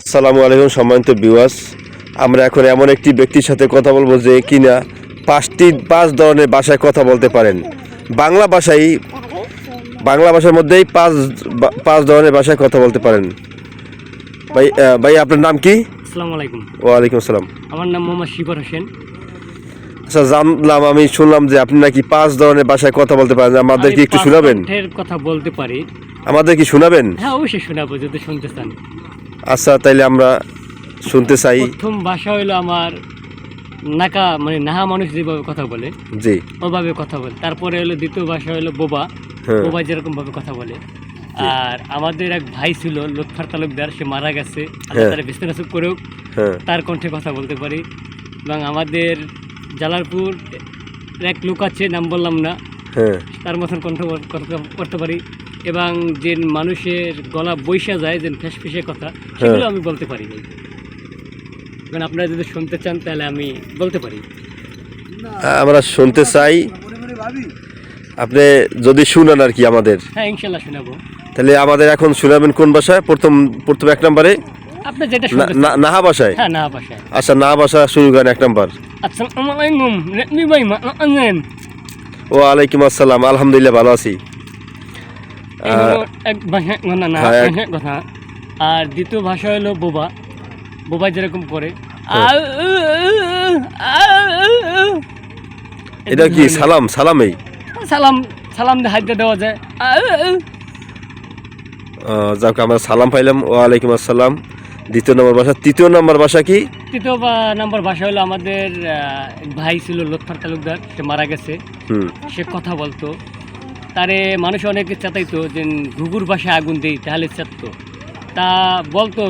আসসালামু আলাইকুম সম্মানিত বিওয়াস আমরা এখন এমন একটি ব্যক্তির সাথে কথা বলব যে কিনা পাঁচটি পাঁচ ধরনের ভাষায় কথা বলতে পারেন। বাংলা ভাষায় বাংলা ভাষার মধ্যেই পাঁচ পাঁচ ধরনের ভাষায় কথা বলতে পারেন। ভাই ভাই আপনার নাম কি? আসসালামু আলাইকুম। ওয়ালাইকুম আসসালাম। আমার নাম মোহাম্মদ শিবর হোসেন। আচ্ছা জানলাম আমি শুনলাম যে আপনি নাকি পাঁচ ধরনের ভাষায় কথা বলতে পারেন। আমাদের কি একটু শোনাবেন? কথা বলতে পারি। আমাদের কি শোনাবেন? হ্যাঁ অবশ্যই শোনাবো যদি শুনতে চান। আচ্ছা তাইলে আমরা শুনতে চাই। প্রথম ভাষা হলো আমার নাকা মানে নাহা মানুষ যেভাবে কথা বলে জি। ওভাবে কথা বলে। তারপরে হলো দ্বিতীয় ভাষা হলো বোবা। হ্যাঁ। বোবা যেরকম ভাবে কথা বলে। আর আমাদের এক ভাই ছিল লোকফার তালুকদার সে মারা গেছে। হ্যাঁ। তারা করেও হ্যাঁ। তার কণ্ঠে কথা বলতে পারি। এবং আমাদের জালালপুর এক লোক আছে নাম বললাম না। তার মতন কণ্ঠ করতে পারি। এবং যে মানুষের গলা বৈশা যায় যে ফেস ফেসে কথা সেগুলো আমি বলতে পারি না এখন আপনারা যদি শুনতে চান তাহলে আমি বলতে পারি। আমরা শুনতে চাই। আপনি যদি শুনেন আর কি আমাদের। হ্যাঁ ইনশাল্লাহ শোনাবো। তাহলে আমাদের এখন শুনাবেন কোন ভাষায়? প্রথম প্রথম এক নম্বরে? আপনি যেটা না- না- নাহা ভাষায়? হ্যাঁ না ভাষায়। আচ্ছা না ভাষা শুরু করেন এক নম্বর। আসসালামু আলাইকুম। রেডমি ভাই মা আনেন ও আলাইকুম আসসালাম। আলহামদুলিল্লাহ ভালো আছি। এক ভাষা না কথা। আর দ্বিতীয় ভাষা হলো বোবা। বোবা যেরকম করে। হ্যাঁ। এটা কি সালাম? সালামেই? সালাম সালাম দিয়ে হাত দেওয়া যায়। যাক আমরা সালাম পাইলাম। ও আলাইকুম আসসালাম। দ্বিতীয় নম্বর ভাষা। তৃতীয় নম্বর ভাষা কি? তৃতীয় নম্বর ভাষা হলো আমাদের ভাই ছিল লোকফার তালুকদার। সে মারা গেছে। সে কথা বলতো। তারে মানুষ অনেকে চেতাইতো যে ঘুঘুর ভাষায় আগুন দেই তাহলে চেততো তা বলতো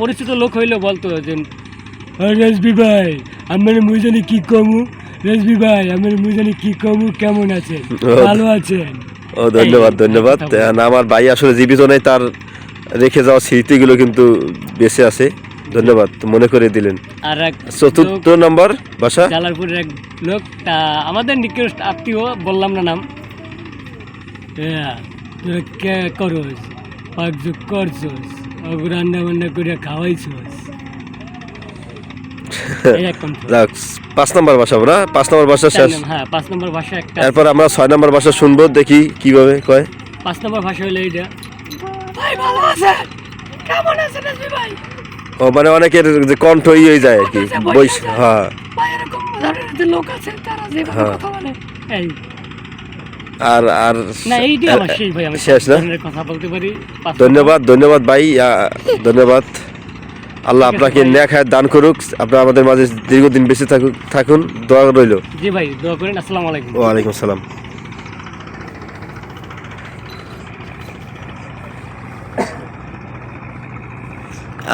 পরিচিত লোক হইলেও বলতো যে রেসবি ভাই আমার মুজানি কি কমু? রেসবি ভাই আমার মুজানি কি কমু? কেমন আছেন? ভালো আছেন? ও ধন্যবাদ ধন্যবাদ। আমার ভাই আসলে জীবিত নেই তার রেখে যাওয়া স্মৃতিগুলো কিন্তু বেঁচে আছে। ধন্যবাদ মনে করে দিলেন। আর এক চতুর্থ নম্বর ভাষা? জালালপুরের এক লোক তা আমাদের নিকট আত্মীয় বললাম না নাম। তোরা কে করস? পাকযোগ করছস রান্না বান্না করে খাওয়াইছস। পাঁচ নম্বর ভাষা না? পাঁচ নম্বর ভাষা শেষ। হ্যাঁ পাঁচ নম্বর ভাষা একটা। এরপর আমরা ছয় নম্বর ভাষা শুনব দেখি কীভাবে কয়। পাঁচ নম্বর ভাষা হলো এইটা। ভাই ভালো আছেন কেমন আছেন ভাই? ও মানে অনেকের যে কণ্ঠ ই হয়ে যায় আর কি বৈশ হ্যাঁ লোক আছে তারা যেভাবে হ্যাঁ। কথা বলে। এই আর আর শেষ না? ধন্যবাদ ধন্যবাদ ভাই ধন্যবাদ। আল্লাহ আপনাকে। ন্যাক হায়াত দান করুক আপনার আমাদের মাঝে দীর্ঘদিন বেঁচে থাকুক থাকুন দোয়া রইল। জি ভাই দোয়া করেন আসসালামু আলাইকুম। ওয়ালাইকুম সালাম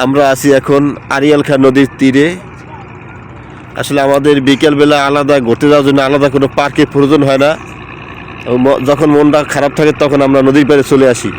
আমরা আছি এখন আরিয়াল খান নদীর তীরে। আসলে আমাদের বিকেলবেলা আলাদা ঘুরতে যাওয়ার জন্য আলাদা কোনো পার্কের প্রয়োজন হয় না। যখন মনটা খারাপ থাকে তখন আমরা নদীর পাড়ে চলে আসি।